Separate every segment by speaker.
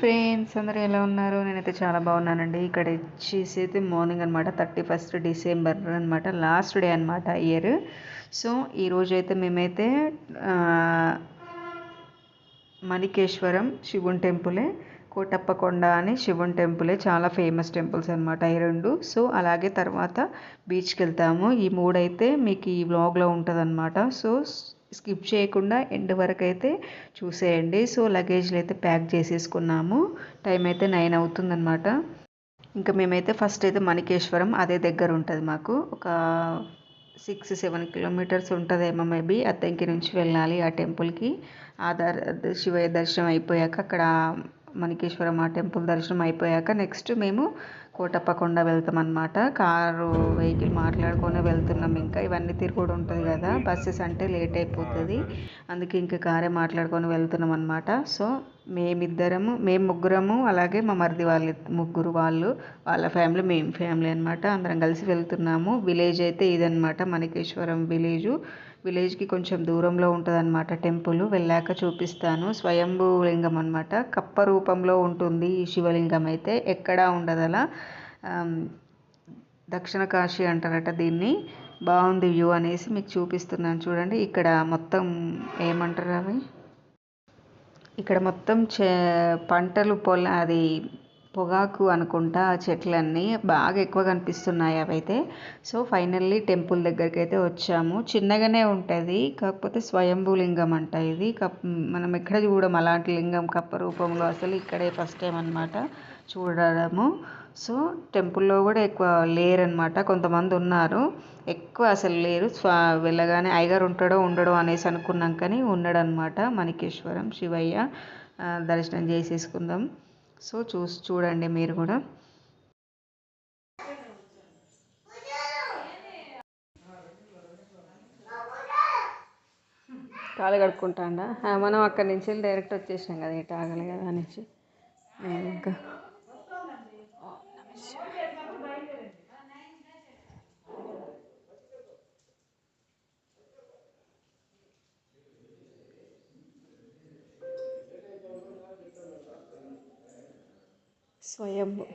Speaker 1: Friends అందరూ ఎలా ఉన్నారు? నేనైతే చాలా బాగున్నానండి. ఇక్కడ వచ్చేసి అయితే మార్నింగ్ అనమాట థర్టీ ఫస్ట్ డిసెంబర్ అనమాట లాస్ట్ డే అనమాట ఇయర్. సో ఈరోజు అయితే మేమైతే మణికేశ్వరం శివుని టెంపులే కోటప్పకొండ అని శివుని టెంపులే చాలా ఫేమస్ టెంపుల్స్ అనమాట ఈ రెండు. సో అలాగే తర్వాత బీచ్కి వెళ్తాము. ఈ మూడైతే మీకు ఈ వ్లాగ్లో ఉంటుంది అనమాట సో స్కిప్ చేయకుండా ఎండ్ వరకు అయితే చూసేయండి. సో లగేజ్లు అయితే ప్యాక్ చేసేసుకున్నాము. టైం అయితే నైన్ అవుతుందన్నమాట. ఇంకా మేమైతే ఫస్ట్ అయితే మణికేశ్వరం అదే దగ్గర ఉంటుంది మాకు. ఒక సిక్స్ సెవెన్ కిలోమీటర్స్ ఉంటుందేమో మేబీ అత్తంకి నుంచి వెళ్ళాలి ఆ టెంపుల్కి. ఆ దర్ శివయ్య దర్శనం అయిపోయాక అక్కడ మణికేశ్వరం ఆ టెంపుల్ దర్శనం అయిపోయాక నెక్స్ట్ మేము కోటప్పకొండ వెళ్తాం అనమాట కారు వెహికల్ మాట్లాడుకొని వెళ్తున్నాం ఇంకా. ఇవన్నీ తిరుగుడు ఉంటుంది కదా. బస్సెస్ అంటే లేట్ అయిపోతుంది. అందుకే ఇంకా కారే మాట్లాడుకొని వెళ్తున్నాం అనమాట సో మేమిద్దరము మేము ముగ్గురము అలాగే మా మరిది వాళ్ళ ముగ్గురు వాళ్ళు వాళ్ళ ఫ్యామిలీ మేము ఫ్యామిలీ అనమాట అందరం కలిసి వెళ్తున్నాము. విలేజ్ అయితే ఇదనమాట మణికేశ్వరం విలేజు. విలేజ్కి కొంచెం దూరంలో ఉంటుంది అనమాట టెంపుల్. వెళ్ళాక చూపిస్తాను. స్వయంభూ లింగం అనమాట కప్ప రూపంలో ఉంటుంది ఈ శివలింగం అయితే. ఎక్కడా ఉండదలా. దక్షిణ కాశీ అంటారట దీన్ని. బాగుంది వ్యూ అనేసి మీకు చూపిస్తున్నాను. చూడండి ఇక్కడ మొత్తం ఏమంటారు అవి? ఇక్కడ మొత్తం చే పంటలు పొల అది పొగాకు అనుకుంటా ఆ చెట్లన్నీ బాగా ఎక్కువ కనిపిస్తున్నాయి అవైతే. సో ఫైనల్లీ టెంపుల్ దగ్గరికి అయితే వచ్చాము. చిన్నగానే ఉంటుంది కాకపోతే స్వయంభూ లింగం అంట ఇది. కప్ మనం ఎక్కడ చూడము అలాంటి లింగం కప్ప రూపంలో అసలు ఇక్కడే ఫస్ట్ టైం అనమాట చూడడము. సో టెంపుల్లో కూడా ఎక్కువ లేరనమాట కొంతమంది ఉన్నారు. ఎక్కువ అసలు లేరు స్వా వెళ్ళగానే అయ్యగారు ఉంటాడో ఉండడో అనేసి అనుకున్నాం కానీ ఉన్నాడనమాట మణికేశ్వరం శివయ్య. దర్శనం చేసేసుకుందాం. సో చూసి చూడండి మీరు కూడా. కాలు కడుక్కుంటాండా? మనం అక్కడి నుంచి డైరెక్ట్ వచ్చేసినాం కదా ఇటు ఆగలి కదా అనేసి ఇంకా స్వయంభు.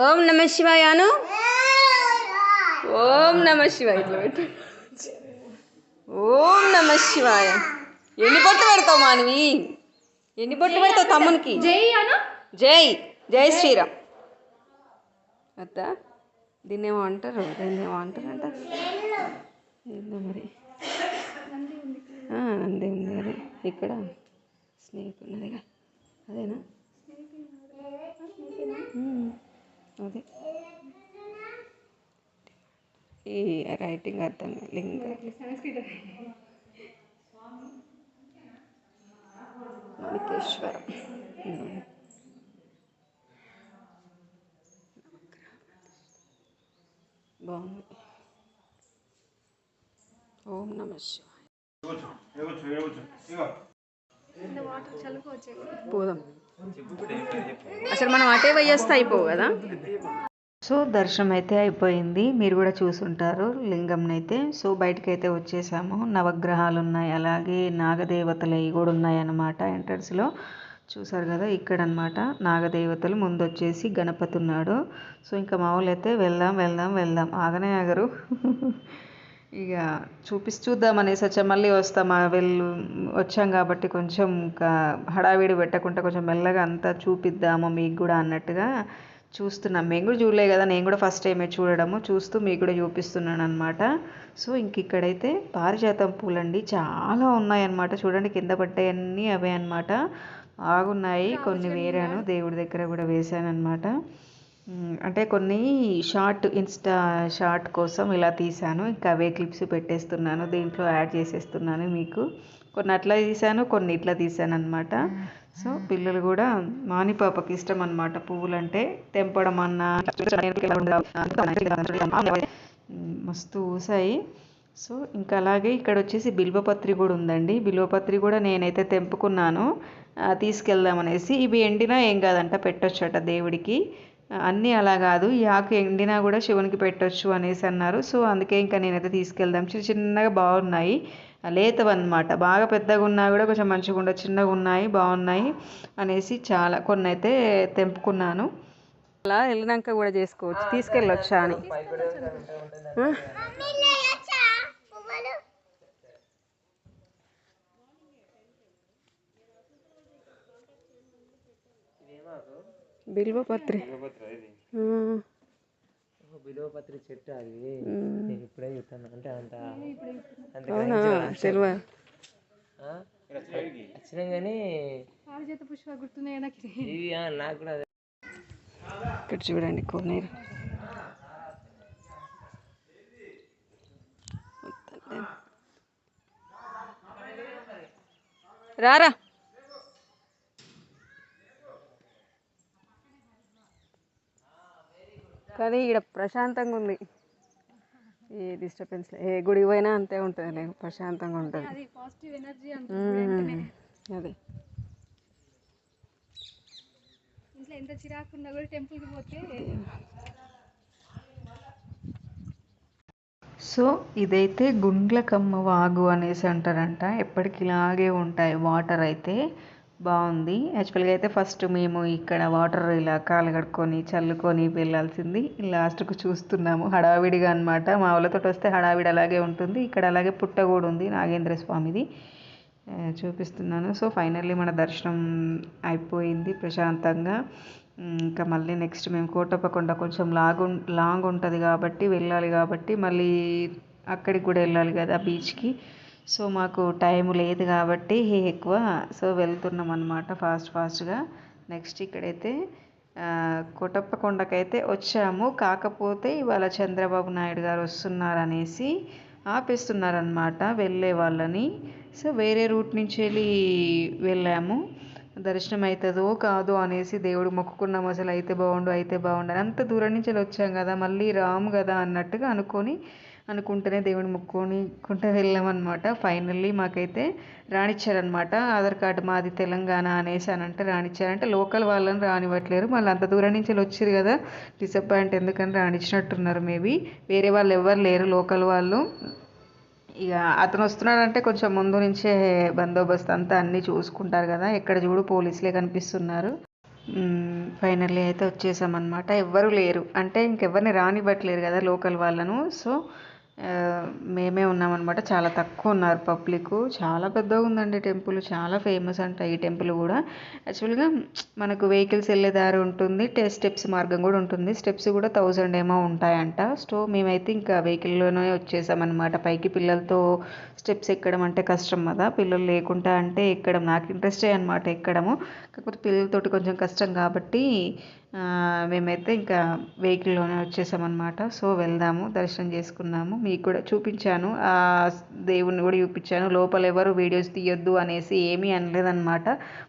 Speaker 1: ఓం నమ శివాయాను ఓం నమ శివాయ. ఇట్లా పెట్టు. ఓం నమ శివాయ. ఎన్ని బొట్టు పెడతావు మానవి? ఎన్ని బొట్టు పెడతావు తమ్మునికి?
Speaker 2: జై అను?
Speaker 1: జై. జై శ్రీరామ్. అత్త దీన్ని ఏమో అంటారు దీన్ని ఏమో అంటారంట. ఏందో మరి? నంది ఉంది అదే ఇక్కడ స్నేక్ ఉన్నదిగా అదేనా అదే. ఈ రైటింగ్ అర్థం. లింగ. మణికేశ్వరం. బాగుంది. ఓం నమ శివాయ.
Speaker 2: వాటర్ చల్లుకోవచ్చు?
Speaker 1: పోదాం. అసలు మనం అటే పోయేస్తే అయిపోవు కదా? సో దర్శనం అయితే అయిపోయింది. మీరు కూడా చూసుంటారు లింగంనైతే. సో బయటకు అయితే వచ్చేసాము. నవగ్రహాలు ఉన్నాయి అలాగే నాగదేవతలు అవి కూడా ఉన్నాయన్నమాట ఎంట్రన్స్లో. చూసారు కదా ఇక్కడ అనమాట నాగదేవతలు. ముందు వచ్చేసి గణపతి ఉన్నాడు. సో ఇంకా మామూలు అయితే వెళ్దాం వెళ్దాం వెళ్దాం. ఆగనే ఆగరు. ఇక చూపిస్తూ చూద్దాం అనేసి వచ్చాం. మళ్ళీ వస్తాం. వెళ్ళు వచ్చాం కాబట్టి కొంచెం ఇంకా హడావిడి పెట్టకుండా కొంచెం మెల్లగా అంతా చూపిద్దాము మీకు కూడా అన్నట్టుగా చూస్తున్నాం. మేము కూడా చూడలే కదా. నేను కూడా ఫస్ట్ టైమే చూడడము. చూస్తూ మీకు కూడా చూపిస్తున్నాను అనమాట సో ఇంక ఇక్కడైతే పారిజాతం పూలండి. చాలా ఉన్నాయన్నమాట. చూడండి కింద పడ్డాయన్నీ అవే అన్నమాట. బాగున్నాయి. కొన్ని వేరాను. దేవుడి దగ్గర కూడా వేసాను అనమాట అంటే కొన్ని షార్ట్ ఇన్స్టా షార్ట్ కోసం ఇలా తీసాను ఇంకా అవే క్లిప్స్ పెట్టేస్తున్నాను. దీంట్లో యాడ్ చేసేస్తున్నాను మీకు. కొన్ని అట్లా తీసాను కొన్ని ఇట్లా తీసాను అనమాట సో పిల్లలు కూడా మాని పాపకి ఇష్టం అనమాట పువ్వులు అంటే తెంపడం అన్నా మస్తు ఊసాయి. సో ఇంకా అలాగే ఇక్కడ వచ్చేసి బిల్వపత్రి కూడా ఉందండి. బిల్వపత్రి కూడా నేనైతే తెంపుకున్నాను. తీసుకెళ్దామనేసి. ఇవి ఎండినా ఏం కాదంట పెట్టొచ్చట దేవుడికి. అన్నీ అలా కాదు. ఈ ఆకు ఎండినా కూడా శివునికి పెట్టొచ్చు అనేసి అన్నారు. సో అందుకే ఇంకా నేనైతే తీసుకెళ్దాం. చిన్న చిన్నగా బాగున్నాయి. లేతవన్నమాట. బాగా పెద్దగా ఉన్నా కూడా కొంచెం మంచిగా ఉండదు చిన్నగా ఉన్నాయి బాగున్నాయి అనేసి చాలా కొన్ని అయితే తెంపుకున్నాను.
Speaker 3: అలా వెళ్ళినాక కూడా చేసుకోవచ్చు. తీసుకెళ్ళొచ్చా అని? బిల్వపత్రి ఆ.
Speaker 4: బిలోపత్రి చెట్టు అది. నేను ఇప్పుడే చెప్తాను అంటే అంత
Speaker 3: అవునా? తెలివ?
Speaker 4: వచ్చినా కానీ
Speaker 2: పారిజాత పుష్ప గుర్తున్నాయి నాకు?
Speaker 4: కూడా అదే.
Speaker 3: ఇక్కడ చూడండి కోనేరు రారా? కానీ ఇక్కడ ప్రశాంతంగా ఉంది ఏ డిస్టర్బెన్స్ ఏ గుడికి పోయినా అంతే ఉంటుంది లేదు ప్రశాంతంగా ఉంటుంది.
Speaker 2: అది పాజిటివ్ ఎనర్జీ అంటుంది
Speaker 3: అదే.
Speaker 2: ఇంట్లో ఎంత చిరాకున్నా కూడా టెంపుల్కి పోతే
Speaker 1: సో ఇదైతే గుండ్లకమ్మ వాగు అనేసి అంటారంట. ఎప్పటికి ఇలాగే ఉంటాయి. వాటర్ అయితే బాగుంది. యాక్చువల్గా అయితే ఫస్ట్ మేము ఇక్కడ వాటర్ ఇలా కాలు కడుక్కొని చల్లుకొని వెళ్ళాల్సింది. లాస్ట్కు చూస్తున్నాము. హడావిడిగా అనమాట మా వాళ్ళతో వస్తే హడావిడి అలాగే ఉంటుంది. ఇక్కడ అలాగే పుట్ట కూడా ఉంది నాగేంద్ర స్వామిది. చూపిస్తున్నాను. సో ఫైనల్లీ మన దర్శనం అయిపోయింది ప్రశాంతంగా. ఇంకా మళ్ళీ నెక్స్ట్ మేము కోటప్పకొండ కొంచెం లాగు లాంగ్ ఉంటుంది కాబట్టి వెళ్ళాలి కాబట్టి మళ్ళీ అక్కడికి కూడా వెళ్ళాలి కదా బీచ్కి సో మాకు టైం లేదు కాబట్టి ఎక్కువ సో వెళ్తున్నాం అనమాట ఫాస్ట్ ఫాస్ట్గా. నెక్స్ట్ ఇక్కడైతే కొటప్పకొండకైతే వచ్చాము. కాకపోతే ఇవాళ చంద్రబాబు నాయుడు గారు వస్తున్నారనేసి ఆపేస్తున్నారనమాట వెళ్ళే వాళ్ళని. సో వేరే రూట్ నుంచి వెళ్ళి వెళ్ళాము. దర్శనం అవుతుందో కాదో అనేసి దేవుడు మొక్కుకున్నాం. అసలు అయితే బాగుండు అయితే బాగుండు అని అంత దూరం నుంచి వెళ్ళి వచ్చాం కదా మళ్ళీ రాము కదా అన్నట్టుగా అనుకొని అనుకుంటేనే దేవుని మొక్కుకుంటూ వెళ్ళామన్నమాట. ఫైనల్లీ మాకైతే రానిచ్చారనమాట ఆధార్ కార్డు మాది తెలంగాణ అనేసి అని అంటే రానిచ్చారంటే లోకల్ వాళ్ళని రానివ్వట్లేరు. మళ్ళీ అంత దూరం నుంచి వెళ్ళి వచ్చారు కదా. డిసప్పాయింట్ ఎందుకని రానిచ్చినట్టున్నారు మేబీ వేరే వాళ్ళు ఎవరు లేరు లోకల్ వాళ్ళు. ఇక అతను వస్తున్నాడంటే కొంచెం ముందు నుంచే బందోబస్తు అంతా అన్నీ చూసుకుంటారు కదా. ఎక్కడ చూడు పోలీసులే కనిపిస్తున్నారు. ఫైనల్లీ అయితే వచ్చేసామన్నమాట. ఎవ్వరు లేరు. అంటే ఇంకెవరిని రానివ్వట్లేరు కదా లోకల్ వాళ్ళను. సో మేమే మేమే అనమాట చాలా తక్కువ ఉన్నారు పబ్లిక్. చాలా పెద్దగా ఉందండి టెంపుల్. చాలా ఫేమస్ అంట ఈ టెంపుల్ కూడా. యాక్చువల్గా మనకు వెహికల్స్ వెళ్ళే దారి ఉంటుంది. టెస్ట్ స్టెప్స్ మార్గం కూడా ఉంటుంది. స్టెప్స్ కూడా థౌజండ్ ఏమో ఉంటాయంట. సో మేమైతే ఇంకా వెహికల్లోనే వచ్చేసామన్నమాట. పైకి పిల్లలతో స్టెప్స్ ఎక్కడం అంటే కష్టం కదా. పిల్లలు లేకుండా అంటే ఎక్కడం. నాకు ఇంట్రెస్టే అనమాట ఎక్కడము. కాకపోతే పిల్లలతోటి కొంచెం కష్టం కాబట్టి మేమైతే ఇంకా వెహికల్లోనే వచ్చేసామన్నమాట. సో వెళ్దాము దర్శనం చేసుకున్నాము. మీకు కూడా చూపించాను. ఆ దేవుణ్ణి కూడా చూపించాను. లోపల ఎవరు వీడియోస్ తీయొద్దు అనేసి ఏమీ అనలేదన్నమాట.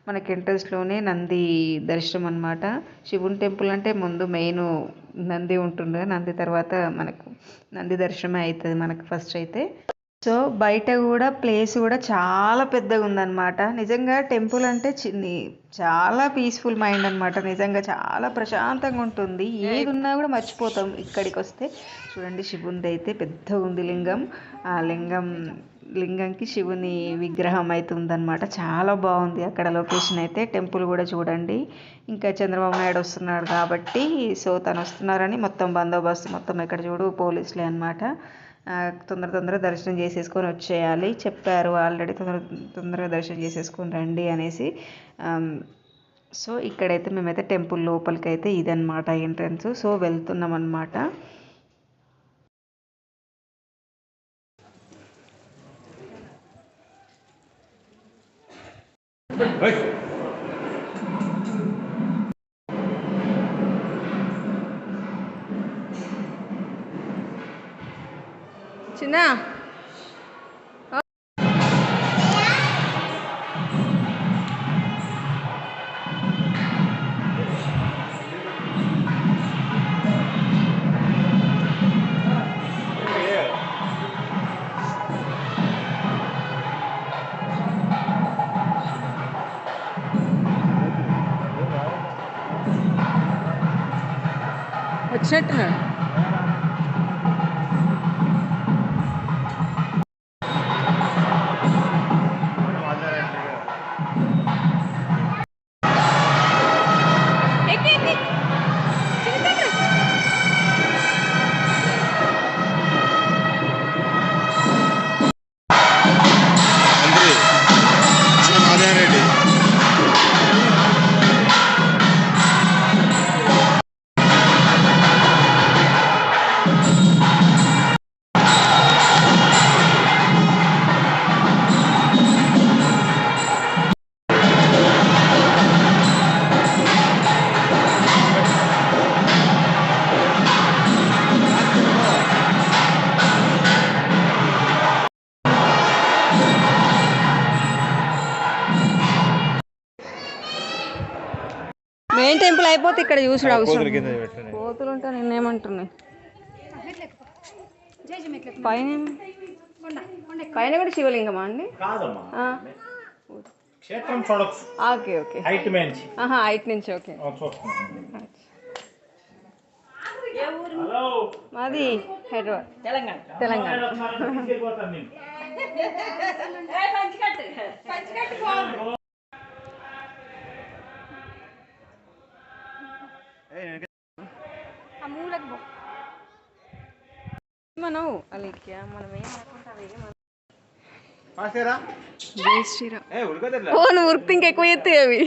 Speaker 1: మనకి ఇంట్రెస్ట్లోనే నంది దర్శనం అనమాట శివుని టెంపుల్ అంటే ముందు మెయిన్ నంది ఉంటుంది నంది తర్వాత మనకు నంది దర్శనమే అవుతుంది మనకు ఫస్ట్ అయితే. సో బయట కూడా ప్లేస్ కూడా చాలా పెద్దగా ఉందన్నమాట. నిజంగా టెంపుల్ అంటే చిన్ని చాలా పీస్ఫుల్ మైండ్ అన్నమాట. నిజంగా చాలా ప్రశాంతంగా ఉంటుంది. ఏది ఉన్నా కూడా మర్చిపోతాం. ఇక్కడికి వస్తే చూడండి శివునిది అయితే పెద్దగా ఉంది లింగం. ఆ లింగం లింగంకి శివుని విగ్రహం అయితే ఉందన్నమాట. చాలా బాగుంది. అక్కడ లొకేషన్ అయితే టెంపుల్ కూడా చూడండి. ఇంకా చంద్రబాబు నాయుడు వస్తున్నాడు కాబట్టి సో తను వస్తున్నారని మొత్తం బందోబస్తు మొత్తం ఎక్కడ చూడు పోలీసులే అనమాట తొందర తొందర దర్శనం చేసేసుకొని వచ్చేయాలి. చెప్పారు ఆల్రెడీ తొందర తొందరగా దర్శనం చేసేసుకొని రండి అనేసి. సో ఇక్కడైతే మేమైతే టెంపుల్ లోపలికి అయితే ఇదనమాట ఎంట్రన్స్. సో వెళ్తున్నాం అనమాట
Speaker 3: Hey! चटन అయిపోతే ఇక్కడ చూసుడు అవసరం కోతులు ఉంటే నిన్నేమంటున్నాయి పైన పైన కూడా శివలింగమా అండి.
Speaker 5: క్షేత్రం చూడొచ్చు.
Speaker 3: Okay okay.
Speaker 5: హైట్ మేంచి.
Speaker 3: ఆహా హైట్ నుంచి ఓకే. మాది హైదరాబాద్. తెలంగాణ. తెలంగాణ
Speaker 5: నేను
Speaker 2: ఆ మూలకు పో
Speaker 3: మనం అలిక్య మనం. ఏం జై శ్రీరామ్. ఓ నువ్వు ఇంకెక్కువ ఎత్తాయి అవి.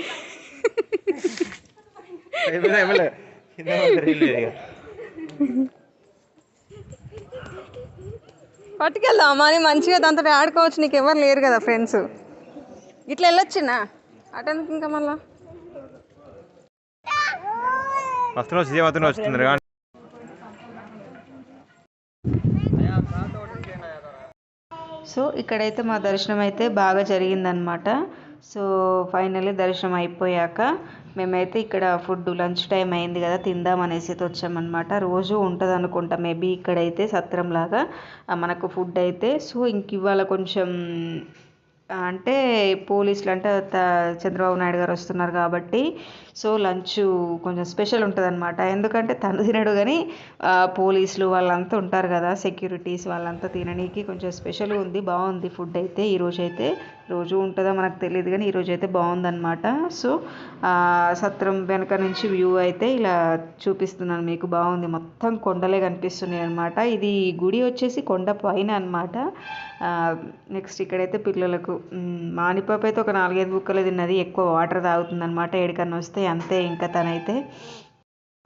Speaker 3: పట్టుకెళ్దాం మరి మంచిగా దాంతో ఆడుకోవచ్చు నీకు ఎవరు లేరు కదా ఫ్రెండ్స్. ఇట్లా వెళ్ళొచ్చినా? అటెందుకు ఇంకా మళ్ళా?
Speaker 4: వస్తున్నావు వస్తున్నారు
Speaker 1: సో ఇక్కడైతే మా దర్శనం అయితే బాగా జరిగిందనమాట సో ఫైనల్లీ దర్శనం అయిపోయాక మేమైతే ఇక్కడ ఫుడ్ లంచ్ టైం అయింది కదా తిందాం అనేసి అయితే వచ్చామన్నమాట. రోజు ఉంటుంది అనుకుంటా మేబీ ఇక్కడైతే సత్రం లాగా మనకు ఫుడ్ అయితే. సో ఇంక ఇవాళ కొంచెం అంటే పోలీసులు అంటే త- చంద్రబాబు నాయుడు గారు వస్తున్నారు కాబట్టి సో లంచ్ కొంచెం స్పెషల్ ఉంటుంది అనమాట ఎందుకంటే తను తినడు కానీ పోలీసులు వాళ్ళంతా ఉంటారు కదా సెక్యూరిటీస్ వాళ్ళంతా తినడానికి కొంచెం స్పెషల్ ఉంది బాగుంది ఫుడ్ అయితే ఈరోజు అయితే రోజు ఉంటుందో మనకు తెలియదు కానీ ఈరోజు అయితే బాగుందన్నమాట. సో సత్రం వెనక నుంచి వ్యూ అయితే ఇలా చూపిస్తున్నాను మీకు బాగుంది. మొత్తం కొండలే కనిపిస్తున్నాయి అనమాట ఇది గుడి వచ్చేసి కొండ పైన అనమాట నెక్స్ట్ ఇక్కడైతే పిల్లలకు మానిపాప అయితే ఒక నాలుగైదు బుక్కలు తిన్నది ఎక్కువ వాటర్ తాగుతుంది అనమాట ఏడికన్నా వస్తే అంతే ఇంకా తనైతే.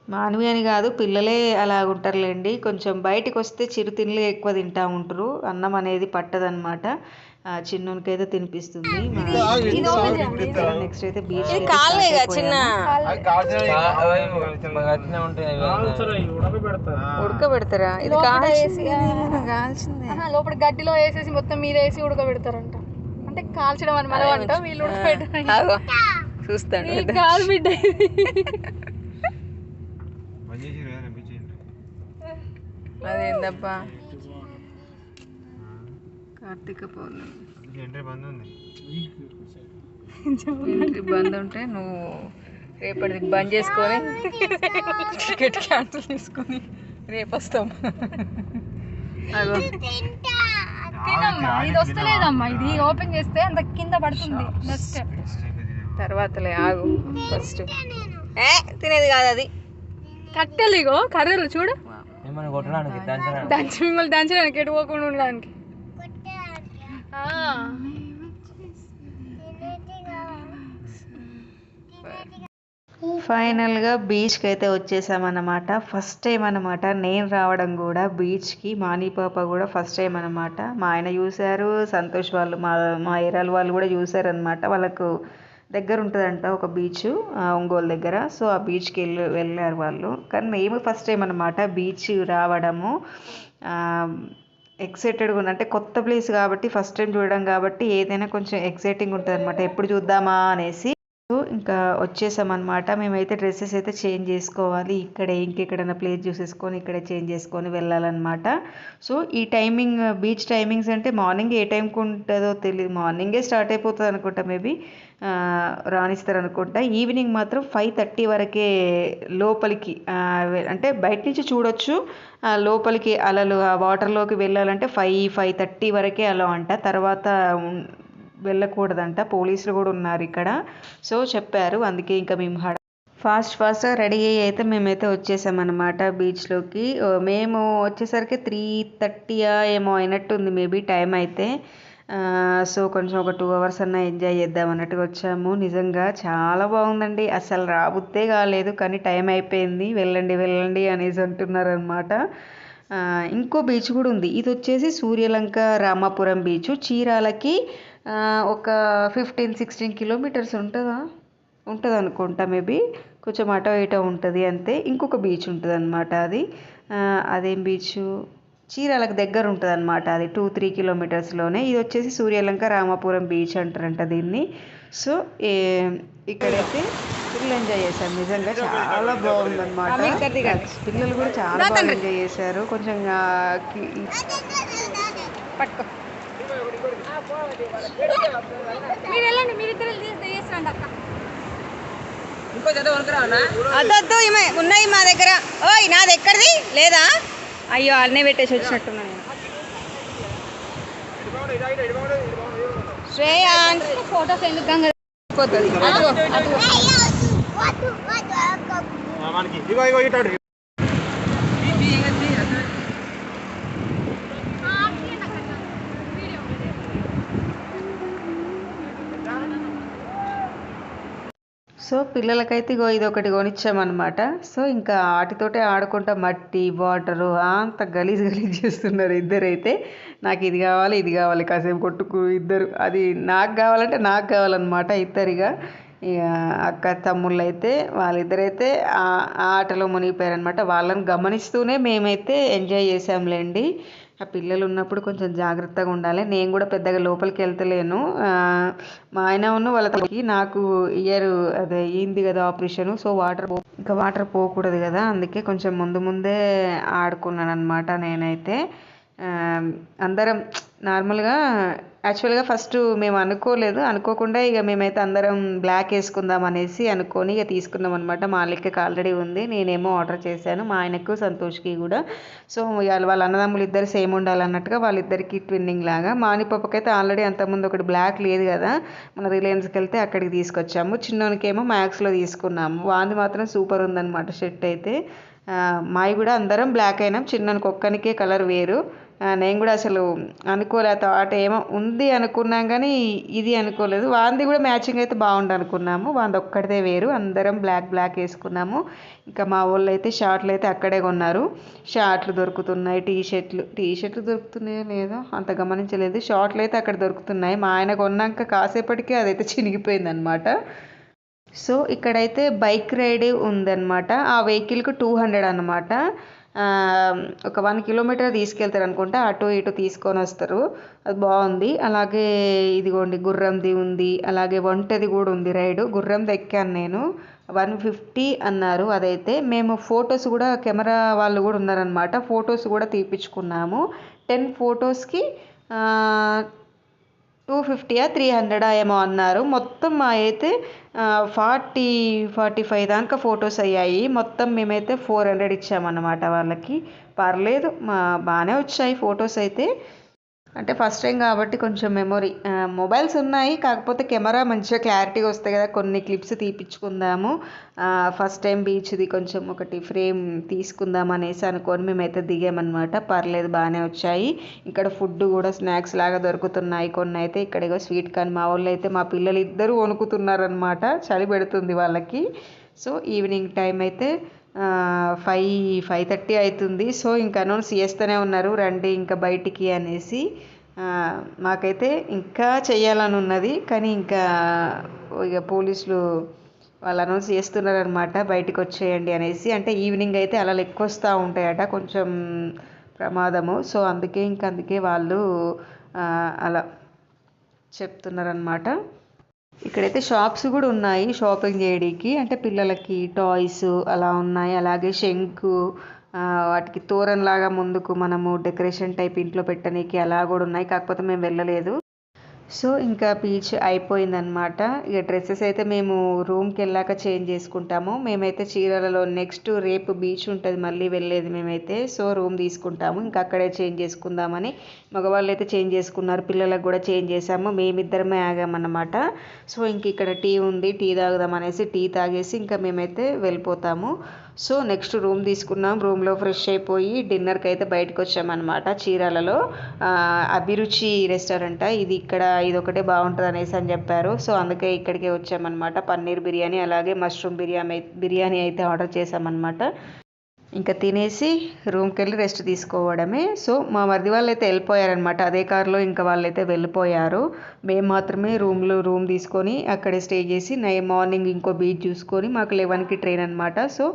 Speaker 1: మానవి అని కాదు పిల్లలే అలా ఉంటారులేండి కొంచెం బయటికి వస్తే చిరు తిండ్లు ఎక్కువ తింటా ఉంటారు. అన్నం అనేది పట్టదనమాట చిన్నోనికైతే తినిపిస్తుంది. నెక్స్ట్ అయితే బీచ్
Speaker 3: ఉడకబెడతారా? ఇది
Speaker 2: లోపల గడ్డిలో వేసేసి మొత్తం మీద వేసి ఉడకబెడతారంట. అంటే కాల్చడం అని మనం అంటాం వీళ్ళు ఉడకబెట్టడం
Speaker 3: ఆగో. చూస్తాడు
Speaker 2: కాదు. బిడ్డ?
Speaker 3: అదేందబ్బా కార్తీక పౌర్ణమి.
Speaker 4: ఎంట్రీ బంద్
Speaker 3: ఉంటే నువ్వు రేపటిది బంద్ చేసుకొని టికెట్ క్యాన్సిల్ చేసుకొని రేపు వస్తాం.
Speaker 2: తినమ్మా ఇది వస్తలేదమ్మా ఇది ఓపెన్ చేస్తే అంత కింద పడుతుంది. నెక్స్ట్
Speaker 3: తర్వాతలే ఆగు ఫస్ట్ ఏ తినేది కాదు అది.
Speaker 2: కట్టెలు ఇగో కర్రలు చూడు.
Speaker 4: కొట్టడానికి దంచడానికి.
Speaker 2: దంచి మిమ్మల్ని దంచడానికి ఎటు పోకుండా ఉండడానికి. ఆ,
Speaker 1: ఫైనల్గా బీచ్కి అయితే వచ్చేసామన్నమాట. ఫస్ట్ టైం అనమాట నేను రావడం కూడా బీచ్కి మానీ పాప కూడా ఫస్ట్ టైం అనమాట మా ఆయన చూశారు సంతోష్ వాళ్ళు మా మా ఏరాల వాళ్ళు కూడా చూశారనమాట వాళ్ళకు దగ్గర ఉంటుందంట ఒక బీచ్ ఒంగోలు దగ్గర. సో ఆ బీచ్కి వెళ్ళి వెళ్ళారు వాళ్ళు. కానీ మేము ఫస్ట్ టైం అనమాట బీచ్ రావడము. ఎక్సైటెడ్గా ఉంది అంటే కొత్త ప్లేస్ కాబట్టి ఫస్ట్ టైం చూడడం కాబట్టి ఏదైనా కొంచెం ఎక్సైటింగ్ ఉంటుంది అనమాట ఎప్పుడు చూద్దామా అనేసి. ఇంకా వచ్చేసామన్నమాట. మేమైతే డ్రెస్సెస్ అయితే చేంజ్ చేసుకోవాలి. ఇక్కడే ఇంకెక్కడైనా ప్లేస్ చూసేసుకొని ఇక్కడే చేంజ్ చేసుకొని వెళ్ళాలన్నమాట. సో ఈ టైమింగ్ బీచ్ టైమింగ్స్ అంటే మార్నింగ్ ఏ టైంకి ఉంటుందో తెలియదు మార్నింగే స్టార్ట్ అయిపోతుంది అనుకుంటా మేబీ రాణిస్తారు అనుకుంటా. ఈవినింగ్ మాత్రం ఫైవ్ థర్టీ వరకే లోపలికి అంటే బయట నుంచి చూడొచ్చు. లోపలికి అలలు ఆ వాటర్లోకి వెళ్ళాలంటే ఫైవ్ ఫైవ్ థర్టీ వరకే అలా అంట తర్వాత వెళ్ళకూడదంట. పోలీసులు కూడా ఉన్నారు ఇక్కడ. సో చెప్పారు. అందుకే ఇంకా మేము హడ ఫాస్ట్ ఫాస్ట్గా రెడీ అయ్యి అయితే మేమైతే వచ్చేసామన్నమాట బీచ్లోకి మేము వచ్చేసరికి త్రీ థర్టీయా ఏమో అయినట్టుంది మేబీ టైం అయితే. సో కొంచెం ఒక టూ అవర్స్ అన్న ఎంజాయ్ చేద్దాం అన్నట్టుగా వచ్చాము. నిజంగా చాలా బాగుందండి. అసలు రాబుద్దే కాలేదు కానీ టైం అయిపోయింది. వెళ్ళండి వెళ్ళండి అనేసి అంటున్నారు అనమాట ఇంకో బీచ్ కూడా ఉంది. ఇది వచ్చేసి సూర్యలంక రామాపురం బీచ్. చీరాలకి ఒక ఫిఫ్టీన్ సిక్స్టీన్ కిలోమీటర్స్ ఉంటుందా? ఉంటుంది అనుకుంటా మేబీ కొంచెం అటో ఇటో ఉంటుంది అంతే. ఇంకొక బీచ్ ఉంటుంది అనమాట అది అదేం బీచ్ చీరాలకు దగ్గర ఉంటుంది అనమాట అది టూ త్రీ కిలోమీటర్స్లోనే ఇది వచ్చేసి సూర్యలంక రామాపురం బీచ్ అంటారంట దీన్ని. సో ఏ ఇక్కడైతే ఫుల్ ఎంజాయ్ చేశారు. నిజంగా చాలా బాగుందన్నమాట. పిల్లలు కూడా చాలా బాగా ఎంజాయ్ చేశారు. కొంచెం
Speaker 2: పట్టుకో. మీరు వెళ్ళండి మీరిద్దరు చేస్తాండి అక్క.
Speaker 3: అద్దొద్దు ఈమె ఉన్నాయి మా దగ్గర. ఓయ్ నాది ఎక్కడిది? లేదా? అయ్యో అన్నే పెట్టేసి వచ్చినట్టున్నా నేను. శ్రేయాన్
Speaker 2: ఫోటోస్ ఎందుకు గంగ
Speaker 3: పోతుంది అదిగో అదిగో
Speaker 5: మనకి ఇగో ఇగో ఇటాడు
Speaker 1: సో పిల్లలకైతే ఇగో ఇది ఒకటి కొనిచ్చామన్నమాట. సో ఇంకా వాటితోటే ఆడుకుంటా మట్టి వాటరు అంత గలీజ్ గలీజ్ చేస్తున్నారు ఇద్దరైతే. నాకు ఇది కావాలి ఇది కావాలి కాసేపు కొట్టుకు ఇద్దరు. అది నాకు కావాలంటే నాకు కావాలన్నమాట ఇద్దరిగా. ఇక అక్క తమ్ముళ్ళు అయితే వాళ్ళిద్దరైతే ఆ ఆ ఆటలో మునిగిపోయారనమాట వాళ్ళని గమనిస్తూనే మేమైతే ఎంజాయ్ చేసాంలేండి ఆ పిల్లలు ఉన్నప్పుడు కొంచెం జాగ్రత్తగా ఉండాలి. నేను కూడా పెద్దగా లోపలికి వెళ్తలేను. మా ఆయన ఉన్న వాళ్ళ తల్లికి నాకు ఇయర్ అదే అయింది కదా ఆపరేషన్. సో వాటర్ పో ఇంకా వాటర్ పోకూడదు కదా. అందుకే కొంచెం ముందు ముందే ఆడుకున్నాను అనమాట నేనైతే. అందరం నార్మల్గా యాక్చువల్గా ఫస్ట్ మేము అనుకోలేదు. అనుకోకుండా ఇక మేమైతే అందరం బ్లాక్ వేసుకుందాం అనేసి అనుకొని ఇక తీసుకున్నాం అనమాట మా లెక్కకి ఆల్రెడీ ఉంది. నేనేమో ఆర్డర్ చేశాను. మా ఆయనకు సంతోష్కి కూడా. సో ఇవాళ వాళ్ళ అన్నదమ్ములు ఇద్దరు సేమ్ ఉండాలన్నట్టుగా వాళ్ళిద్దరికి ట్విన్నింగ్ లాగా. మానిపప్పకైతే ఆల్రెడీ అంతకుముందు ఒకటి బ్లాక్ లేదు కదా. మన రిలయన్స్కి వెళ్తే అక్కడికి తీసుకొచ్చాము. చిన్నోనికేమో మ్యాక్స్లో తీసుకున్నాము. వాంది మాత్రం సూపర్ ఉందన్నమాట షర్ట్ అయితే. మావి కూడా అందరం బ్లాక్ అయినాం. చిన్నోనికి ఒక్కనికే కలర్ వేరు. నేను కూడా అసలు అనుకోలే. థాట్ ఏమో ఉంది అనుకున్నాం కానీ ఇది అనుకోలేదు. వాంది కూడా మ్యాచింగ్ అయితే బాగుండు అనుకున్నాము. వాంది ఒక్కడిదే వేరు. అందరం బ్లాక్ బ్లాక్ వేసుకున్నాము. ఇంకా మా వాళ్ళు అయితే షార్ట్లు అయితే అక్కడే కొన్నారు. షార్ట్లు దొరుకుతున్నాయి టీ షర్ట్లు టీ షర్ట్లు దొరుకుతున్నాయో లేదో అంత గమనించలేదు. షార్ట్లు అయితే అక్కడ దొరుకుతున్నాయి. మా ఆయన కొన్నాక కాసేపటికే అదైతే చినిగిపోయింది అనమాట సో ఇక్కడైతే బైక్ రైడ్ ఉందన్నమాట. ఆ వెహికల్కి టూ హండ్రెడ్ అనమాట ఒక వన్ కిలోమీటర్ తీసుకెళ్తారు అనుకుంటా అటు ఇటు తీసుకొని వస్తారు. అది బాగుంది. అలాగే ఇదిగోండి గుర్రంది ఉంది. అలాగే ఒంటది కూడా ఉంది రైడు. గుర్రంది ఎక్కాను నేను. వన్ ఫిఫ్టీ అన్నారు. అదైతే మేము ఫొటోస్ కూడా కెమెరా వాళ్ళు కూడా ఉన్నారనమాట ఫొటోస్ కూడా తీపించుకున్నాము టెన్ ఫొటోస్కి టూ ఫిఫ్టీయా త్రీ హండ్రెడా ఏమో అన్నారు. మొత్తం మా అయితే ఫార్టీ ఫార్టీ ఫైవ్ దాకా ఫొటోస్ అయ్యాయి. మొత్తం మేమైతే ఫోర్ హండ్రెడ్ ఇచ్చామన్నమాట వాళ్ళకి. పర్లేదు మా బాగానే వచ్చాయి ఫొటోస్ అయితే. అంటే ఫస్ట్ టైం కాబట్టి కొంచెం మెమొరీ మొబైల్స్ ఉన్నాయి. కాకపోతే కెమెరా మంచిగా క్లారిటీగా వస్తాయి కదా. కొన్ని క్లిప్స్ తీపిచ్చుకుందాము. ఫస్ట్ టైం బీచ్ది కొంచెం ఒకటి ఫ్రేమ్ తీసుకుందాం అనేసి అనుకొని మేమైతే దిగామన్నమాట. పర్లేదు బాగానే వచ్చాయి. ఇక్కడ ఫుడ్ కూడా స్నాక్స్ లాగా దొరుకుతున్నాయి. కొన్ని అయితే ఇక్కడ స్వీట్ కానీ మా వాళ్ళు అయితే మా పిల్లలు ఇద్దరు వణుకుతున్నారనమాట చలి పెడుతుంది వాళ్ళకి. సో ఈవినింగ్ టైం అయితే ఫైవ్ ఫైవ్ థర్టీ అవుతుంది సో ఇంకా అనౌన్స్ చేస్తూనే ఉన్నారు. రండి ఇంకా బయటికి అనేసి. మాకైతే ఇంకా చేయాలని ఉన్నది. కానీ ఇంకా ఇక పోలీసులు వాళ్ళు అనౌన్స్ చేస్తున్నారనమాట బయటికి వచ్చేయండి అనేసి. అంటే ఈవినింగ్ అయితే అలలు ఎక్కువ వస్తూ ఉంటాయట. కొంచెం ప్రమాదము. సో అందుకే ఇంక అందుకే వాళ్ళు అలా చెప్తున్నారనమాట ఇక్కడైతే షాప్స్ కూడా ఉన్నాయి షాపింగ్ చేయడానికి. అంటే పిల్లలకి టాయ్స్ అలా ఉన్నాయి. అలాగే శంకు ఆ, వాటికి తోరణలాగా ముందుకు మనము డెకరేషన్ టైప్ ఇంట్లో పెట్టడానికి అలా కూడా ఉన్నాయి. కాకపోతే మేము వెళ్ళలేదు. సో ఇంకా బీచ్ అయిపోయిందనమాట ఇక డ్రెస్సెస్ అయితే మేము రూమ్కి వెళ్ళాక చేంజ్ చేసుకుంటాము. మేమైతే చీరలలో నెక్స్ట్ రేపు బీచ్ ఉంటుంది మళ్ళీ వెళ్ళేది మేమైతే. సో రూమ్ తీసుకుంటాము. ఇంకా అక్కడే చేంజ్ చేసుకుందామని మగవాళ్ళు అయితే చేంజ్ చేసుకున్నారు పిల్లలకు కూడా చేంజ్ చేసాము మేమిద్దరమే ఆగామన్నమాట. సో ఇంక ఇక్కడ టీ ఉంది టీ తాగుదాం అనేసి టీ తాగేసి ఇంకా మేమైతే వెళ్ళిపోతాము. సో నెక్స్ట్ రూమ్ తీసుకున్నాం. రూమ్లో ఫ్రెష్ అయిపోయి డిన్నర్కి అయితే బయటకు వచ్చామన్నమాట చీరాలలో. అభిరుచి రెస్టారెంట్? ఇది ఇక్కడ ఇది ఒకటే బాగుంటుంది అనేసి అని చెప్పారు. సో అందుకే ఇక్కడికే వచ్చామన్నమాట. పన్నీర్ బిర్యానీ అలాగే మష్రూమ్ బిర్యానీ బిర్యానీ అయితే ఆర్డర్ చేసామన్నమాట ఇంకా తినేసి రూమ్కి వెళ్ళి రెస్ట్ తీసుకోవడమే. సో మా మరిది వాళ్ళు అయితే వెళ్ళిపోయారనమాట అదే కార్లో ఇంకా వాళ్ళైతే వెళ్ళిపోయారు. మేము మాత్రమే రూమ్లో రూమ్ తీసుకొని అక్కడే స్టే చేసి నై మార్నింగ్ ఇంకో బీచ్ చూసుకొని మాకు లెవెన్కి ట్రైన్ అనమాట సో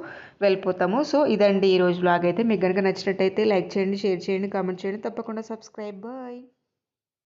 Speaker 1: వెళ్ళిపోతాము. సో ఇదండి ఈరోజు బ్లాగ్ అయితే. మీకు కనుక నచ్చినట్టయితే లైక్ చేయండి షేర్ చేయండి కామెంట్ చేయండి. తప్పకుండా సబ్స్క్రైబ్. బాయ్.